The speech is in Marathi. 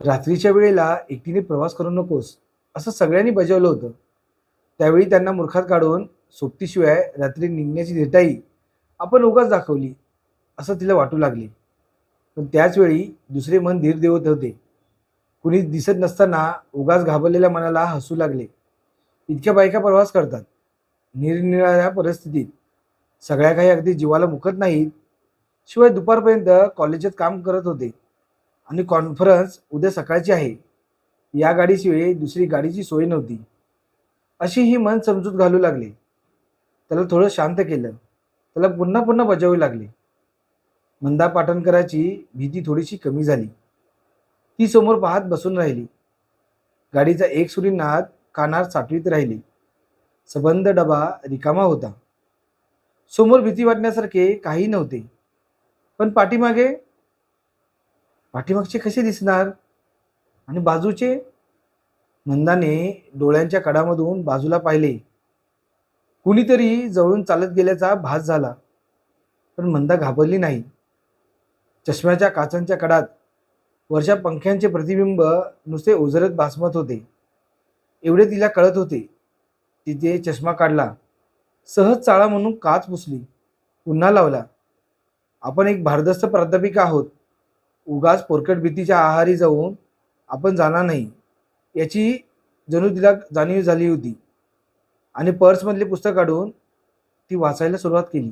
रात्रीच्या वेळेला एकटीने प्रवास करू नकोस असं सगळ्यांनी बजावलं होतं. त्यावेळी त्यांना मूर्खात काढून सोबतीशिवाय रात्री निघण्याची धेटाई आपण उगाच दाखवली असं तिला वाटू लागले. पण त्याचवेळी दुसरे मन धीर देवत होते. कुणी दिसत नसताना उगाच घाबरलेल्या मनाला हसू लागले. इतक्या बायका प्रवास करतात. निरनिराळ्या परिस्थितीत. सगळ्या काही अगदी जीवाला मुकत नाहीत. शिवाय दुपारपर्यंत कॉलेजात काम करत होते. आणि कॉन्फरन्स उद्या सकाळची आहे. या गाडीशिवाय दुसरी गाडीची सोय नव्हती. अशी ही मन समजूत घालू लागले. त्याला थोडं शांत केलं. त्याला पुन्हा पुन्हा बजावू लागले. मंदा पाटणकराची भीती थोडीशी कमी झाली. ती समोर पाहत बसून राहिली. गाडीचा एक सुरी नाद कानात साठवीत राहिली. सबंध डबा रिकामा होता. समोर भीती वाटण्यासारखे काही नव्हते. पण पाठीमागे पाठीमागचे कसे दिसणार? आणि बाजूचे? मंदाने डोळ्यांच्या कडामधून बाजूला पाहिले. कुणीतरी जवळून चालत गेल्याचा भास झाला. पण मंदा घाबरली नाही. चष्म्याच्या काचांच्या कडात वरच्या पंख्यांचे प्रतिबिंब नुसते ओझरत भासमत होते. एवढे तिला कळत होते. तिथे चष्मा काढला. सहज चाळा म्हणून काच पुसली. पुन्हा लावला. आपण एक भारदस्त प्राध्यापिका आहोत. उगाच पोरकट भीतीच्या आहारी जाऊन आपण जाणार नाही. याची जणू तिला जाणीव झाली होती. आणि पर्समधली पुस्तक काढून ती वाचायला सुरुवात केली.